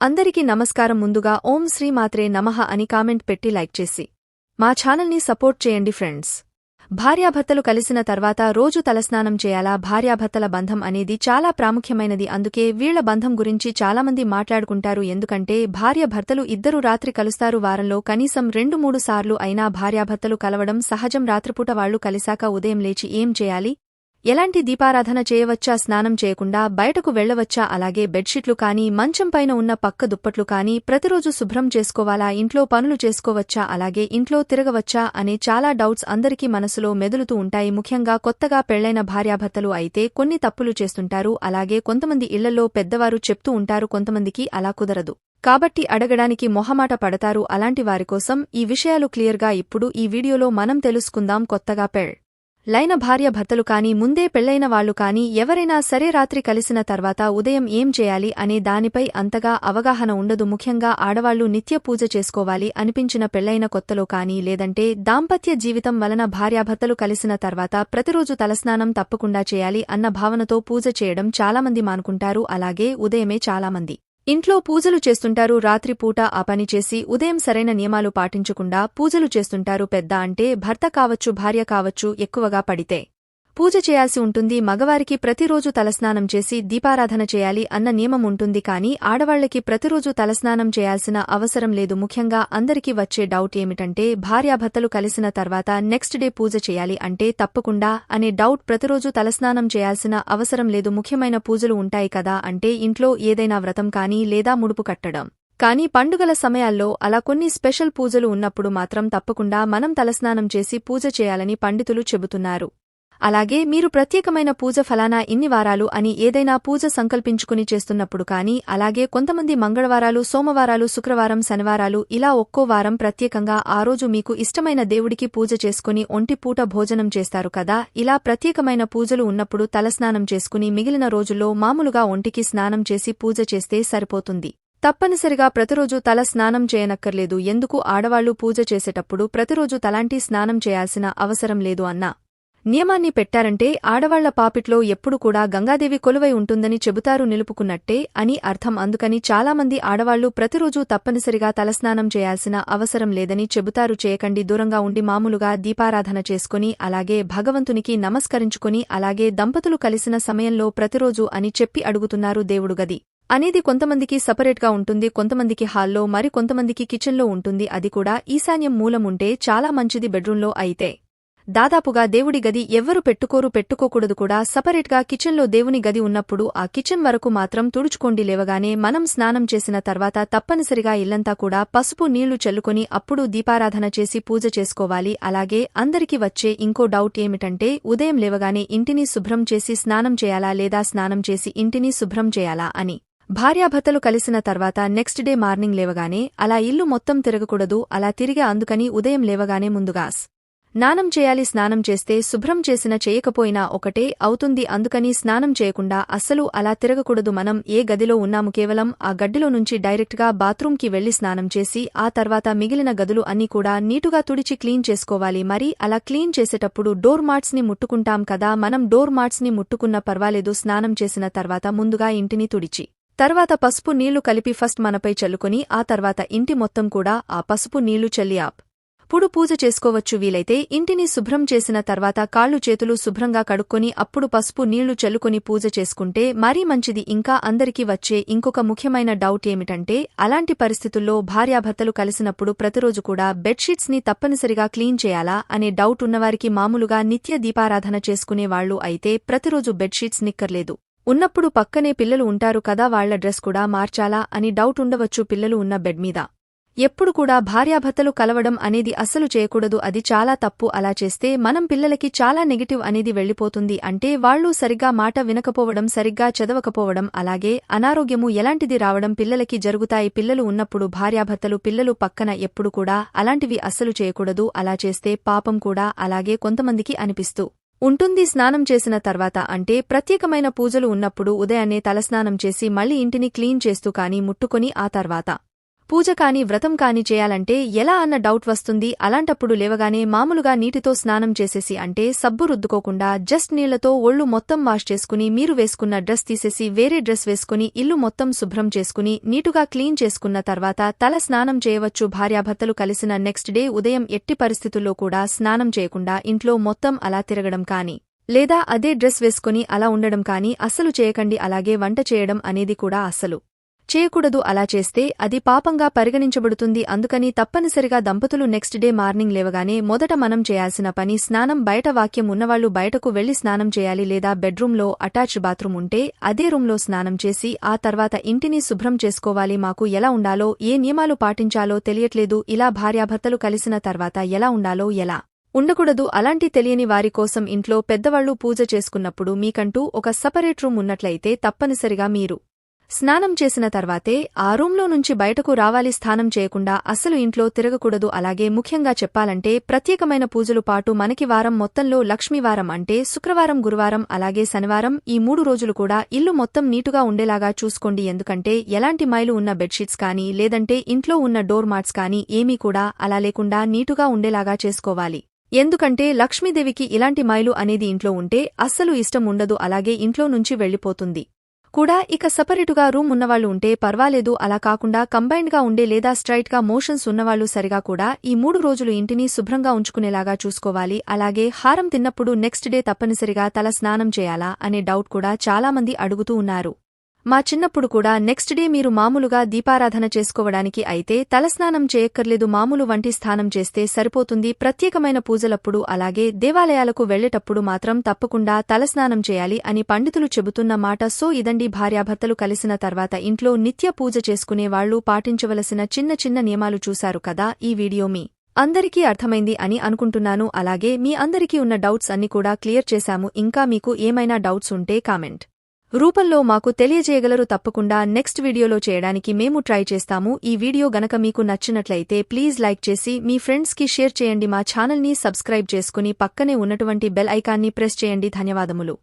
అందరికీ నమస్కారం ముందుగా ఓం శ్రీ మాత్రే నమః అని కామెంట్ పెట్టి లైక్ చేసి మా ఛానల్ని సపోర్ట్ చేయండి ఫ్రెండ్స్. భార్యాభర్తలు కలిసిన తర్వాత రోజు తలస్నానం చేయాలా? భార్యాభర్తల బంధం అనేది చాలా ప్రాముఖ్యమైనది. అందుకే వీళ్ళ బంధం గురించి చాలామంది మాట్లాడుకుంటారు. ఎందుకంటే భార్యభర్తలు ఇద్దరు రాత్రి కలుస్తారు. వారంలో కనీసం రెండు మూడు సార్లు అయినా భార్యాభర్తలు కలవడం సహజం. రాత్రిపూట వాళ్ళు కలిశాక ఉదయం లేచి ఏం చేయాలి? ఎలాంటి దీపారాధన చేయవచ్చా స్నానం చేయకుండా బయటకు వెళ్ళవచ్చా అలాగే బెడ్షీట్లు కానీ మంచం పైన ఉన్న పక్క దుప్పట్లు కానీ ప్రతిరోజు శుభ్రం చేసుకోవాలా? ఇంట్లో పనులు చేసుకోవచ్చా? అలాగే ఇంట్లో తిరగవచ్చా? అనే చాలా డౌట్స్ అందరికీ మనసులో మెదులుతూ ఉంటాయి. ముఖ్యంగా కొత్తగా పెళ్ళైన భార్యాభర్తలు అయితే కొన్ని తప్పులు చేస్తుంటారు. అలాగే కొంతమంది ఇళ్ళలో పెద్దవారు చెప్తూ ఉంటారు కొంతమందికి అలా కుదరదు. కాబట్టి అడగడానికి మొహమాట పడతారు. అలాంటి వారికోసం ఈ విషయాలు క్లియర్గా ఇప్పుడు ఈ వీడియోలో మనం తెలుసుకుందాం కొత్తగా పెళ్ లైన భార్య భర్తలు కానీ ముందే పెళ్ళైన వాళ్ళు కానీ ఎవరైనా సరే రాత్రి కలిసిన తర్వాత ఉదయం ఏం చేయాలి అనే దానిపై అంతగా అవగాహన ఉండదు. ముఖ్యంగా ఆడవాళ్ళు నిత్య పూజ చేసుకోవాలి అనిపించిన పెళ్ళైన కొత్తలో కానీ లేదంటే దాంపత్య జీవితం వలన భార్యాభర్తలు కలిసిన తర్వాత ప్రతిరోజు తలస్నానం తప్పకుండా చేయాలి అన్న భావనతో పూజ చేయడం చాలామంది మానుకుంటారు. అలాగే ఉదయమే చాలామంది. ఇంట్లో పూజలు చేస్తుంటారు రాత్రిపూట ఆ పని చేసి ఉదయం సరైన నియమాలు పాటించకుండా పూజలు చేస్తుంటారు పెద్ద అంటే భర్త కావచ్చు భార్య కావచ్చు ఎక్కువగా పడితే. పూజ చేయాల్సి ఉంటుంది మగవారికి ప్రతిరోజు తలస్నానం చేసి దీపారాధన చేయాలి అన్న నియమం ఉంటుంది కానీ ఆడవాళ్ళకి ప్రతిరోజు తలస్నానం చేయాల్సిన అవసరం లేదు. ముఖ్యంగా అందరికీ వచ్చే డౌట్ ఏమిటంటే భార్యాభర్తలు కలిసిన తర్వాత నెక్స్ట్ డే పూజ చేయాలి అంటే తప్పకుండా అనే డౌట్ ప్రతిరోజు తలస్నానం చేయాల్సిన అవసరం లేదు. ముఖ్యమైన పూజలు ఉంటాయి కదా అంటే ఇంట్లో ఏదైనా వ్రతం కానీ లేదా ముడుపు కట్టడం. కానీ పండుగల సమయాల్లో అలా కొన్ని స్పెషల్ పూజలు ఉన్నప్పుడు మాత్రం తప్పకుండా మనం తలస్నానం చేసి పూజ చేయాలని పండితులు చెబుతున్నారు. అలాగే మీరు ప్రత్యేకమైన పూజ ఫలానా ఇన్ని వారాలు అని ఏదైనా పూజ సంకల్పించుకుని చేస్తున్నప్పుడు కానీ అలాగే కొంతమంది మంగళవారాలు సోమవారాలు శుక్రవారం శనివారాలు ఇలా ఒక్కో వారం ప్రత్యేకంగా ఆ రోజు మీకు ఇష్టమైన దేవుడికి పూజ చేసుకుని ఒంటిపూట భోజనం చేస్తారు కదా. ఇలా ప్రత్యేకమైన పూజలు ఉన్నప్పుడు తలస్నానం చేసుకుని మిగిలిన రోజుల్లో మామూలుగా ఒంటికి స్నానం చేసి పూజ చేస్తే సరిపోతుంది. తప్పనిసరిగా ప్రతిరోజు తల స్నానం చేయనక్కర్లేదు. ఎందుకు ఆడవాళ్ళు పూజ చేసేటప్పుడు ప్రతిరోజు తలాంటి స్నానం చేయాల్సిన అవసరం లేదు అన్నా. నియమాన్ని పెట్టారంటే ఆడవాళ్ళ పాపిట్లో ఎప్పుడు కూడా గంగాదేవి కొలువై ఉంటుందని చెబుతారు నిలుపుకున్నట్టే అని అర్థం. అందుకని చాలామంది ఆడవాళ్ళు ప్రతిరోజూ తప్పనిసరిగా తలస్నానం చేయాల్సిన అవసరం లేదని చెబుతారు. చేయకండి దూరంగా ఉండి మామూలుగా దీపారాధన చేసుకుని అలాగే భగవంతునికి నమస్కరించుకుని అలాగే దంపతులు కలిసిన సమయంలో ప్రతిరోజు అని చెప్పి అడుగుతున్నారు దేవుడు గది. అనేది కొంతమందికి సపరేట్గా ఉంటుంది కొంతమందికి హాల్లో మరి కొంతమందికి కిచెన్లో ఉంటుంది. అది కూడా ఈశాన్యం మూలం ఉంటే చాలా మంచిది బెడ్రూంలో అయితే. దాదాపుగా దేవుడి గది ఎవ్వరు పెట్టుకోరు పెట్టుకోకూడదు కూడా. సపరేట్గా కిచెన్లో దేవుని గది ఉన్నప్పుడు ఆ కిచెన్ వరకు మాత్రం తుడుచుకోండి లేవగానే మనం స్నానం చేసిన తర్వాత తప్పనిసరిగా ఇల్లంతా కూడా పసుపు నీళ్ళు చల్లుకొని అప్పుడు దీపారాధన చేసి పూజ చేసుకోవాలి. అలాగే అందరికి వచ్చే ఇంకో డౌట్ ఏమిటంటే ఉదయం లేవగానే ఇంటిని శుభ్రం చేసి స్నానం చేయాలా లేదా స్నానం చేసి ఇంటిని శుభ్రం చేయాలా అని. భార్యాభర్తలు కలిసిన తర్వాత నెక్స్ట్ డే మార్నింగ్ లేవగానే అలా ఇల్లు మొత్తం తిరగకూడదు అలా తిరిగే అందుకని ఉదయం లేవగానే ముందుగాస్ స్నానం చేయాలి స్నానం చేస్తే శుభ్రం చేసిన చేయకపోయినా ఒకటే అవుతుంది. అందుకని స్నానం చేయకుండా అస్సలు అలా తిరగకూడదు. మనం ఏ గదిలో ఉన్నాము కేవలం ఆ గడ్డిలో నుంచి డైరెక్ట్గా బాత్రూంకి వెళ్ళి స్నానం చేసి ఆ తర్వాత మిగిలిన గదులు అన్నీ కూడా నీటుగా తుడిచి క్లీన్ చేసుకోవాలి. మరి అలా క్లీన్ చేసేటప్పుడు డోర్ మార్ట్స్ని ముట్టుకుంటాం కదా. మనం డోర్ మార్ట్స్ని ముట్టుకున్న పర్వాలేదు. స్నానం చేసిన తర్వాత ముందుగా ఇంటిని తుడిచి తర్వాత పసుపు నీళ్ళు కలిపి ఫస్ట్ మనపై చల్లుకొని ఆ తర్వాత ఇంటి మొత్తం కూడా ఆ పసుపు నీళ్ళు చల్లి ఆప్. అప్పుడు పూజ చేసుకోవచ్చు. వీలైతే ఇంటిని శుభ్రం చేసిన తర్వాత కాళ్ళు చేతులు శుభ్రంగా కడుక్కొని అప్పుడు పసుపు నీళ్ళు చల్లుకొని పూజ చేసుకుంటే మరీ మంచిది. ఇంకా అందరికీ వచ్చే ఇంకొక ముఖ్యమైన డౌట్ ఏమిటంటే అలాంటి పరిస్థితుల్లో భార్యాభర్తలు కలిసినప్పుడు ప్రతిరోజు కూడా బెడ్షీట్స్ని తప్పనిసరిగా క్లీన్ చేయాలా అనే డౌట్ ఉన్నవారికి మామూలుగా నిత్య దీపారాధన చేసుకునేవాళ్ళు అయితే ప్రతిరోజు బెడ్షీట్స్ నిక్కర్లేదు. ఉన్నప్పుడు పక్కనే పిల్లలు ఉంటారు కదా వాళ్ళ డ్రెస్ కూడా మార్చాలా అని డౌట్ ఉండవచ్చు. పిల్లలు ఉన్న బెడ్ మీద ఎప్పుడు కూడా భార్యాభర్తలు కలవడం అనేది అస్సలు చేయకూడదు అది చాలా తప్పు. అలా చేస్తే మనం పిల్లలకి చాలా నెగటివ్ అనేది వెళ్ళిపోతుంది అంటే వాళ్ళు సరిగ్గా మాట వినకపోవడం సరిగ్గా చదవకపోవడం అలాగే అనారోగ్యము ఎలాంటిది రావడం పిల్లలకి జరుగుతాయి. పిల్లలు ఉన్నప్పుడు భార్యాభర్తలు పిల్లలు పక్కన ఎప్పుడు కూడా అలాంటివి అస్సలు చేయకూడదు. అలా చేస్తే పాపం కూడా అలాగే కొంతమందికి అనిపిస్తూ ఉంటుంది స్నానం చేసిన తర్వాత. అంటే ప్రత్యేకమైన పూజలు ఉన్నప్పుడు ఉదయాన్నే తలస్నానం చేసి మళ్ళీ ఇంటిని క్లీన్ చేస్తూ కానీ ముట్టుకొని ఆ తర్వాత పూజ కాని వ్రతం కాని చేయాలంటే ఎలా అన్న డౌట్ వస్తుంది. అలాంటప్పుడు లేవగానే మామూలుగా నీటితో స్నానం చేసేసి అంటే సబ్బు రుద్దుకోకుండా జస్ట్ నీళ్ళతో ఒళ్ళు మొత్తం వాష్ చేసుకుని మీరు వేసుకున్న డ్రెస్ తీసేసి వేరే డ్రెస్ వేసుకుని ఇల్లు మొత్తం శుభ్రం చేసుకుని నీటుగా క్లీన్ చేసుకున్న తర్వాత తల స్నానం చేయవచ్చు. భార్యాభర్తలు కలిసిన నెక్స్ట్ డే ఉదయం ఎట్టి పరిస్థితుల్లో కూడా స్నానం చేయకుండా ఇంట్లో మొత్తం అలా తిరగడం కాని లేదా అదే డ్రెస్ వేసుకుని అలా ఉండడం కానీ అస్సలు చేయకండి. అలాగే వంట చేయడం అనేది కూడా అస్సలు. చేయకూడదు అలా చేస్తే అది పాపంగా పరిగణించబడుతుంది. అందుకని తప్పనిసరిగా దంపతులు నెక్స్ట్ డే మార్నింగ్ లేవగానే మొదట మనం చేయాల్సిన పని స్నానం బయట వాక్యం ఉన్నవాళ్ళు బయటకు వెళ్ళి స్నానం చేయాలి లేదా బెడ్రూంలో అటాచ్డ్ బాత్రూం ఉంటే అదే రూంలో స్నానం చేసి ఆ తర్వాత ఇంటిని శుభ్రం చేసుకోవాలి. మాకు ఎలా ఉండాలో ఏ నియమాలు పాటించాలో తెలియట్లేదు. ఇలా భార్యాభర్తలు కలిసిన తర్వాత ఎలా ఉండాలో ఎలా ఉండకూడదు అలాంటి తెలియని వారి కోసం ఇంట్లో పెద్దవాళ్ళు పూజ చేసుకున్నప్పుడు మీకంటూ ఒక సపరేట్ రూమ్ ఉన్నట్లయితే తప్పనిసరిగా మీరు స్నానం చేసిన తర్వాతే ఆ రూంలో నుంచి బయటకు రావాలి స్నానం చేయకుండా అస్సలు ఇంట్లో తిరగకూడదు అలాగే ముఖ్యంగా చెప్పాలంటే ప్రత్యేకమైన పూజలు పాటు మనకి వారం మొత్తంలో లక్ష్మీవారం అంటే శుక్రవారం గురువారం అలాగే శనివారం ఈ మూడు రోజులు కూడా ఇల్లు మొత్తం నీటుగా ఉండేలాగా చూసుకోండి. ఎందుకంటే ఎలాంటి మైలు ఉన్న బెడ్షీట్స్ కానీ లేదంటే ఇంట్లో ఉన్న డోర్ మాట్స్ కానీ ఏమీ కూడా అలా లేకుండా నీటుగా ఉండేలాగా చేసుకోవాలి. ఎందుకంటే లక్ష్మీదేవికి ఇలాంటి మైలు అనేది ఇంట్లో ఉంటే అస్సలు ఇష్టం ఉండదు అలాగే ఇంట్లో నుంచి వెళ్ళిపోతుంది కూడా ఇక సపరేటుగా రూమ్ ఉన్నవాళ్ళు ఉంటే పర్వాలేదు అలా కాకుండా కంబైన్డ్గా ఉండే లేదా స్ట్రైట్గా మోషన్స్ ఉన్నవాళ్ళు సరిగా కూడా ఈ మూడు రోజులు ఇంటిని శుభ్రంగా ఉంచుకునేలాగా చూసుకోవాలి. అలాగే హారం తిన్నప్పుడు నెక్స్ట్ డే తప్పనిసరిగా తల స్నానం చేయాలా అనే డౌట్ కూడా చాలామంది అడుగుతూ ఉన్నారు. మా చిన్నప్పుడు కూడా నెక్స్ట్ డే మీరు మామూలుగా దీపారాధన చేసుకోవడానికి అయితే తలస్నానం చేయక్కర్లేదు మామూలు వంటి స్నానం చేస్తే సరిపోతుంది. ప్రత్యేకమైన పూజలప్పుడు అలాగే దేవాలయాలకు వెళ్ళేటప్పుడు మాత్రం తప్పకుండా తలస్నానం చేయాలి అని పండితులు చెబుతున్న మాట. సో ఇదండి భార్యాభర్తలు కలిసిన తర్వాత ఇంట్లో నిత్య పూజ చేసుకునే వాళ్ళు పాటించవలసిన చిన్న చిన్న నియమాలు చూశారు కదా ఈ వీడియో మీ అందరికీ అర్థమైంది అని అనుకుంటున్నాను. అలాగే మీ అందరికీ ఉన్న డౌట్స్ అన్ని కూడా క్లియర్ చేశాము. ఇంకా మీకు ఏమైనా డౌట్స్ ఉంటే కామెంట్ రూపంలో మాకు తెలియజేయగలరు తప్పకుండా. నెక్స్ట్ వీడియోలో చేయడానికి మేము ట్రై చేస్తాము. ఈ వీడియో గనక మీకు నచ్చినట్లయితే ప్లీజ్ లైక్ చేసి మీ ఫ్రెండ్స్కి షేర్ చేయండి. మా ఛానల్ని సబ్స్క్రైబ్ చేసుకుని పక్కనే ఉన్నటువంటి బెల్ ఐకాన్ని ప్రెస్ చేయండి. ధన్యవాదములు.